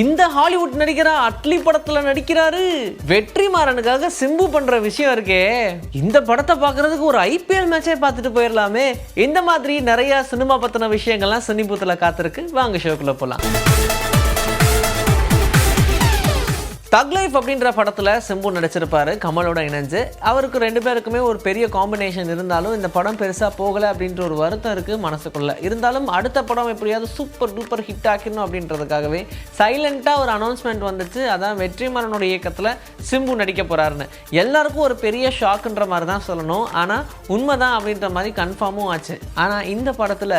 இந்த ஹாலிவுட் நடிகரா அட்லி படத்துல நடிக்கிறாரு. வெற்றிமாறனுக்காக சிம்பு பண்ற விஷயம் இருக்கே. இந்த படத்தை பார்க்கறதுக்கு ஒரு ஐபிஎல் மேட்சே பார்த்துட்டு போயிடலாமே. இந்த மாதிரி நிறைய சினிமா பத்தின விஷயங்கள்லாம் சினிபூத்துல காத்திருக்கு. வாங்க ஷோக்குள்ள போலாம். தக் லைஃப் அப்படின்ற படத்தில் சிம்பு நடிச்சிருப்பாரு கமலோட இணைஞ்சு. அவருக்கு ரெண்டு பேருக்குமே ஒரு பெரிய காம்பினேஷன் இருந்தாலும் இந்த படம் பெருசாக போகலை அப்படின்ற ஒரு வருத்தம் இருக்குது மனசுக்குள்ளே. இருந்தாலும் அடுத்த படம் எப்படியாவது சூப்பர் டூப்பர் ஹிட் ஆக்கணும் அப்படின்றதுக்காகவே சைலண்ட்டாக ஒரு அனௌன்ஸ்மெண்ட் வந்துச்சு. அதான் வெற்றிமாறனோட இயக்கத்தில் சிம்பு நடிக்க போகிறாருன்னு எல்லாருக்கும் ஒரு பெரிய ஷாக்குன்ற மாதிரி தான் சொல்லணும். ஆனால் உண்மை தான் அப்படின்ற மாதிரி கன்ஃபார்மும் ஆச்சு. ஆனால் இந்த படத்தில்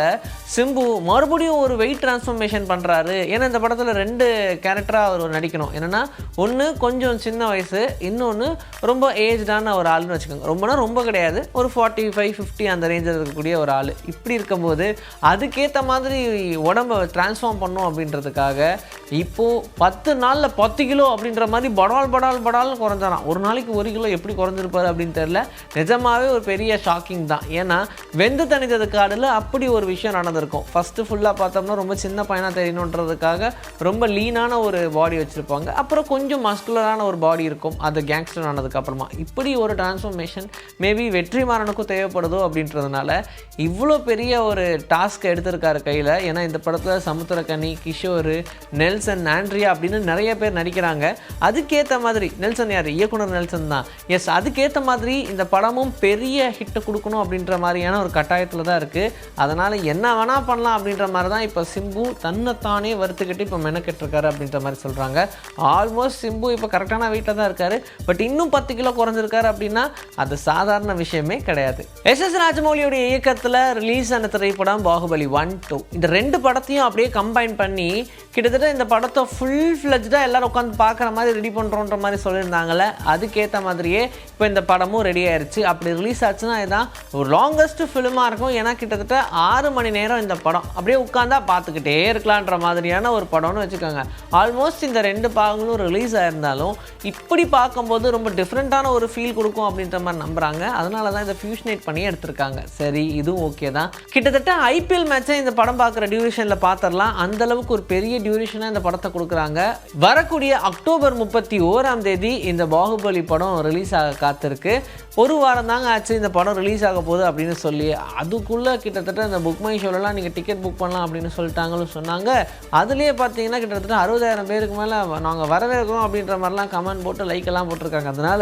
சிம்பு மறுபடியும் ஒரு வெயிட் டிரான்ஸ்ஃபர்மேஷன் பண்ணுறாரு ஏன்னா இந்த படத்தில் ரெண்டு கேரக்டராக அவர் நடிக்கணும். என்னென்னா ஒன்று கொஞ்சம் சின்ன வயசு இன்னொன்று ரொம்ப ஏஜ்டான ஒரு ஆள்னு வச்சுக்கோங்க. ரொம்பனா ரொம்ப கிடையாது. ஒரு ஃபார்ட்டி ஃபைவ் ஃபிஃப்டி அந்த ரேஞ்சில் இருக்கக்கூடிய ஒரு ஆள். இப்படி இருக்கும்போது அதுக்கேற்ற மாதிரி உடம்பை ட்ரான்ஸ்ஃபார்ம் பண்ணும் அப்படின்றதுக்காக இப்போது பத்து நாளில் பத்து கிலோ அப்படின்ற மாதிரி படால் படால் படால்னு குறைஞ்சாராம். ஒரு நாளைக்கு ஒரு கிலோ எப்படி குறைஞ்சிருப்பாரு அப்படின்னு தெரில நிஜமாவே ஒரு பெரிய ஷாக்கிங் தான். ஏன்னா வெந்து தணிந்தது காடில் அப்படி ஒரு விஷயம் நடந்திருக்கும். ஃபஸ்ட்டு ஃபுல்லாக பார்த்தோம்னா ரொம்ப சின்ன பையனாக தெரியணுன்றதுக்காக ரொம்ப லீனான ஒரு பாடி வச்சுருப்பாங்க. அப்புறம் கொஞ்சம் கொஞ்சம் மஸ்குலரான ஒரு பாடி இருக்கும். அது கேங்ஸ்டர் ஆனதுக்கு அப்புறமா. இப்படி ஒரு டிரான்ஸ்ஃபர்மேஷன் மேபி வெற்றிமாறனுக்கும் தேவைப்படுதோ அப்படின்றதுனால இவ்வளோ பெரிய ஒரு டாஸ்க் எடுத்திருக்காரு கையில். ஏன்னா இந்த படத்தில் சமுத்திரக்கனி கிஷோர் நெல்சன் ஆண்ட்ரியா அப்படின்னு நிறைய பேர் நடிக்கிறாங்க. அதுக்கேற்ற மாதிரி நெல்சன் யார்? இயக்குனர் நெல்சன் தான். எஸ் அதுக்கேற்ற மாதிரி இந்த படமும் பெரிய ஹிட்டை கொடுக்கணும் அப்படின்ற மாதிரியான ஒரு கட்டாயத்தில் தான் இருக்குது அதனால் என்ன வேணால் பண்ணலாம் அப்படின்ற மாதிரி தான் இப்போ சிம்பு தன்னைத்தானே வறுத்துக்கிட்டு இப்போ மெனக்கெட்டிருக்காரு அப்படின்ற மாதிரி சொல்கிறாங்க ஆல்மோஸ்ட் சிம்பு இப்போ கரெக்டான வெயிட்டில் தான் இருக்காரு. பட் இன்னும் பத்து கிலோ குறைஞ்சிருக்காரு அப்படின்னா அது சாதாரண விஷயமே கிடையாது. எஸ் எஸ் ராஜமௌலியோடைய இயக்கத்தில் ரிலீஸ் ஆன திரைப்படம் பாகுபலி ஒன் டூ இந்த ரெண்டு படத்தையும் அப்படியே கம்பைன் பண்ணி கிட்டத்தட்ட இந்த படத்தை ஃபுல் ஃப்ளெஜ்டாக எல்லாரும் உட்காந்து பார்க்குற மாதிரி ரெடி பண்ணுறோன்ற மாதிரி சொல்லியிருந்தாங்கல்ல அதுக்கேற்ற மாதிரியே இப்போ இந்த படமும் ரெடி ஆயிடுச்சு அப்படி ரிலீஸ் ஆச்சுன்னா இதுதான் ஒரு லாங்கஸ்ட் ஃபிலிமாக இருக்கும். ஏன்னா கிட்டத்தட்ட ஆறு மணி நேரம் இந்த படம். அப்படியே உட்காந்தா பார்த்துக்கிட்டே இருக்கலான்ற மாதிரியான ஒரு படம்னு வச்சுக்கோங்க. ஆல்மோஸ்ட் இந்த ரெண்டு பாகங்களும் ரிலீஸ் ஆயிருந்தாலும் இப்படி பார்க்கும்போது ரொம்ப டிஃப்ரெண்ட்டான ஒரு ஃபீல் கொடுக்கும் அப்படின்ற மாதிரி நம்புகிறாங்க அதனால தான் இதை ஃபியூஷனேட் பண்ணி எடுத்திருக்காங்க. சரி இதுவும் ஓகே தான். கிட்டத்தட்ட ஐபிஎல் மேட்சை இந்த படம் பார்க்குற டியூரேஷனில் பார்த்துடலாம். அந்த அளவுக்கு ஒரு பெரிய டியூரேஷனாக இந்த படத்தை கொடுக்குறாங்க. வரக்கூடிய அக்டோபர் முப்பத்தி ஓராம் தேதி இந்த பாகுபலி படம் ரிலீஸ் ஆக காத்திருக்கு. ஒரு வாரம் தாங்க ஆச்சு இந்த படம் ரிலீஸ் ஆக போகுது அப்படின்னு சொல்லி. அதுக்குள்ளே கிட்டத்தட்ட இந்த புக் மை ஷோலலாம் நீங்கள் டிக்கெட் புக் பண்ணலாம் அப்படின்னு சொல்லிட்டாங்கன்னு சொன்னாங்க. அதுலேயே பார்த்தீங்கன்னா கிட்டத்தட்ட அறுபதாயிரம் பேருக்கு மேலே நாங்கள் வரவேற்கிறோம். அப்படின்ற மாதிரிலாம் கமெண்ட் போட்டு லைக் எல்லாம் போட்டிருக்காங்க. அதனால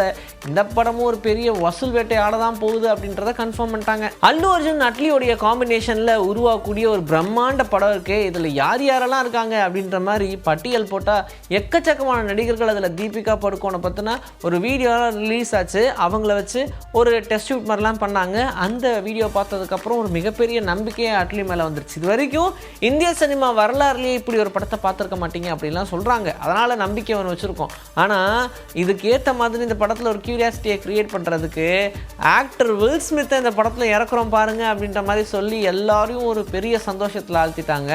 இந்த படமும் ஒரு பெரிய வசூல் வேட்டையாட தான் போகுது அப்படின்றத கன்ஃபார்ம் பண்ணிட்டாங்க. அல்லு அர்ஜுன் அட்லியோடைய காம்பினேஷனில் உருவாக்கக்கூடிய ஒரு பிரம்மாண்ட படம் இருக்கே. இதில் யார் யாரெல்லாம் இருக்காங்க அப்படின்ற மாதிரி பட்டியல் போட்டால் எக்கச்சக்கமான நடிகர்கள் அதில் தீபிகா படுக்கோனை பார்த்தினா ஒரு வீடியோலாம் ரிலீஸ் ஆச்சு. அவங்கள வச்சு ஒரு டெஸ்ட் ஷூட் மாதிரிலாம் பண்ணாங்க. அந்த வீடியோ பார்த்ததுக்கப்புறம் ஒரு மிகப்பெரிய நம்பிக்கையே அட்லி மேலே வந்துருச்சு. இது வரைக்கும் இந்திய சினிமா வரலாறுலேயே இப்படி ஒரு படத்தை பார்த்துருக்க மாட்டீங்க அப்படின்லாம் சொல்கிறாங்க அதனால் நம்பிக்கை ஒன்று வச்சுருக்கோம். ஆனால் இதுக்கு ஏற்ற மாதிரி இந்த படத்தில் ஒரு கியூரியாசிட்டியை க்ரியேட் பண்ணுறதுக்கு ஆக்டர் வில் ஸ்மித்தை இந்த படத்தில் இறக்குறோம் பாருங்க அப்படின்ற மாதிரி சொல்லி எல்லாரையும் ஒரு பெரிய சந்தோஷத்தில் ஆழ்த்திட்டாங்க.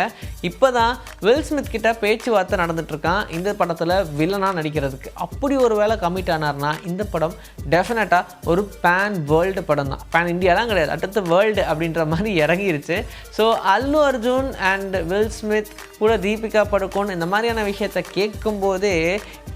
இப்போ தான் வில் ஸ்மித் கிட்ட பேச்சுவார்த்தை நடந்துட்டுருக்கான். இந்த படத்தில் வில்லனாக நடிக்கிறதுக்கு. அப்படி ஒரு வேளை கமிட் ஆனார்னா இந்த படம் டெஃபினட்டாக ஒரு பேன் வேர்ல்டு படம் தான் பேன் இந்தியாலாம் கிடையாது. அடுத்த வேர்ல்டு அப்படின்ற மாதிரி இறங்கிருச்சு. So Allu Arjun and Will Smith கூட தீபிகா படுகோன் இந்த மாதிரியான விஷயத்தை கேட்கும்போதே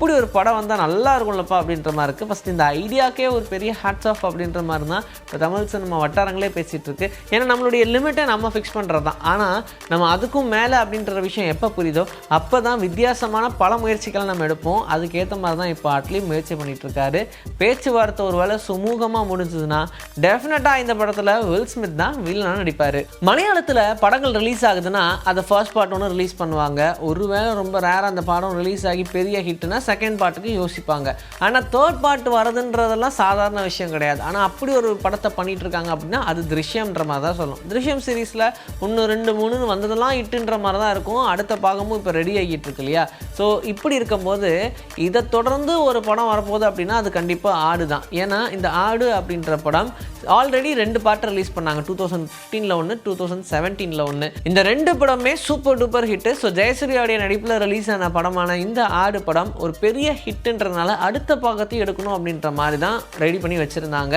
இப்படி ஒரு படம் வந்தால் நல்லா இருக்கும்லப்பா அப்படின்ற மாதிரி இருக்குது ஃபஸ்ட் இந்த ஐடியாக்கே ஒரு பெரிய ஹேட்ஸ் ஆஃப் அப்படின்ற மாதிரி தான் இப்போ தமிழ் சினிமா வட்டாரங்களே பேசிகிட்டு இருக்கு. ஏன்னா நம்மளுடைய லிமிட்டை நம்ம ஃபிக்ஸ் பண்ணுறது தான். ஆனால் நம்ம அதுக்கும் மேலே அப்படின்ற விஷயம் எப்போ புரியுதோ அப்போ தான் வித்தியாசமான பல முயற்சிகளை நம்ம எடுப்போம். அதுக்கேற்ற மாதிரி தான் இப்போ அட்லி முயற்சி பண்ணிகிட்ருக்காரு பேச்சுவார்த்தை ஒரு வேளை சுமூகமாக முடிஞ்சதுன்னா டெஃபினட்டாக இந்த படத்தில் வில் ஸ்மித் தான் வில்லனாக நடிப்பார். மலையாளத்தில் படங்கள் ரிலீஸ் ஆகுதுன்னா அதை ஃபர்ஸ்ட் பார்ட் ஒன்று ரிலீஸ் பண்ணுவாங்க. ஒருவேளை ரொம்ப ரேராக அந்த படம் ரிலீஸ் ஆகி பெரிய ஹிட்னா செகண்ட் பார்ட்டுக்கு யோசிப்பாங்க. ஆனால் தேர்ட் பார்ட் வரதுன்றதெல்லாம் சாதாரண விஷயம் கிடையாது. ஆனால் அப்படி ஒரு படத்தை பண்ணிட்டு இருக்காங்க அப்படின்னா அது திருஷ்யம்ன்ற மாதிரி தான் சொல்லணும் திருஷ்யம் சீரீஸில் ஒன்று ரெண்டு மூணுன்னு வந்ததெல்லாம் இட்டுன்ற மாதிரி தான் இருக்கும். அடுத்த பாகமும் இப்போ ரெடி ஆகிட்டு இருக்கு இல்லையா? ஸோ இப்படி இருக்கும்போது இதை தொடர்ந்து ஒரு படம் வரப்போகுது அப்படின்னா அது கண்டிப்பாக ஆடு தான். ஏன்னா இந்த ஆடு அப்படின்ற படம் ஆல்ரெடி ரெண்டு பாட்டு ரிலீஸ் பண்ணாங்க. டூ தௌசண்ட் ஃபிஃப்டீனில் ஒன்று டூ தௌசண்ட் செவன்டீனில் ஒன்று இந்த ரெண்டு படமே சூப்பர் டூப்பர் ஹிட்டு ஸோ ஜெயசூரியாவுடைய நடிப்பில் ரிலீஸ் ஆன படமான இந்த ஆடு படம் ஒரு பெரிய ஹிட்டுன்றனால அடுத்த பாகத்தையும் எடுக்கணும் அப்படின்ற மாதிரி தான் ரெடி பண்ணி வச்சுருந்தாங்க.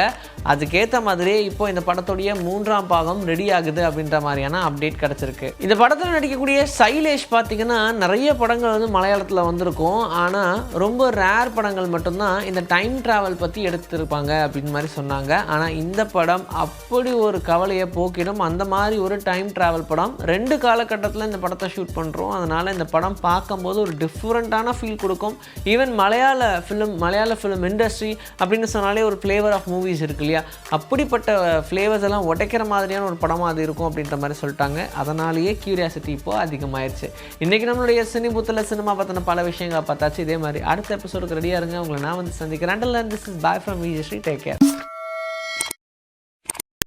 அதுக்கேற்ற மாதிரியே இப்போ இந்த படத்துடைய மூன்றாம் பாகம் ரெடி ஆகுது அப்படின்ற மாதிரியான அப்டேட் கிடச்சிருக்கு. இந்த படத்தில் நடிக்கக்கூடிய சைலேஷ் பார்த்தீங்கன்னா நிறைய படங்கள் வந்து மலையாளத்தில் வந்திருக்கும். ஆனால் ரொம்ப ரேர் படங்கள் மட்டும்தான் இந்த டைம் ட்ராவல் பற்றி எடுத்திருப்பாங்க அப்படின்னு மாதிரி சொன்னாங்க. ஆனால் இந்த படம் அப்படி ஒரு கவலையை போக்கிடும். அந்த மாதிரி ஒரு டைம் ட்ராவல் படம் ரெண்டு காலகட்டத்தில் இந்த படத்தை ஷூட் பண்ணுறோம் அதனால் இந்த படம் பார்க்கும்போது ஒரு டிஃப்ரெண்ட்டான ஃபீல் கொடுக்கும். ஈவன் மலையாள ஃபிலிம் மலையாள ஃபிலிம் இண்டஸ்ட்ரி அப்படின்னு சொன்னாலே ஒரு ஃப்ளேவர் ஆஃப் மூவிஸ் இருக்கு இல்லையா? அப்படிப்பட்ட ஃப்ளேவர்ஸ் எல்லாம் உடைக்கிற மாதிரியான ஒரு படமாக அது இருக்கும் அப்படின்ற மாதிரி சொல்லிட்டாங்க. அதனாலேயே கியூரியாசிட்டி இப்போது அதிகமாயிருச்சு. இன்றைக்கி நம்மளுடைய சினிபுத்தில் சினிமா பற்றின பல விஷயங்கள் பார்த்தாச்சு. இதே மாதிரி அடுத்த எபிசோடுக்கு ரெடியாக இருங்க. உங்களை நான் வந்து சந்திக்கிறேன். This is boy from Vijayasri take care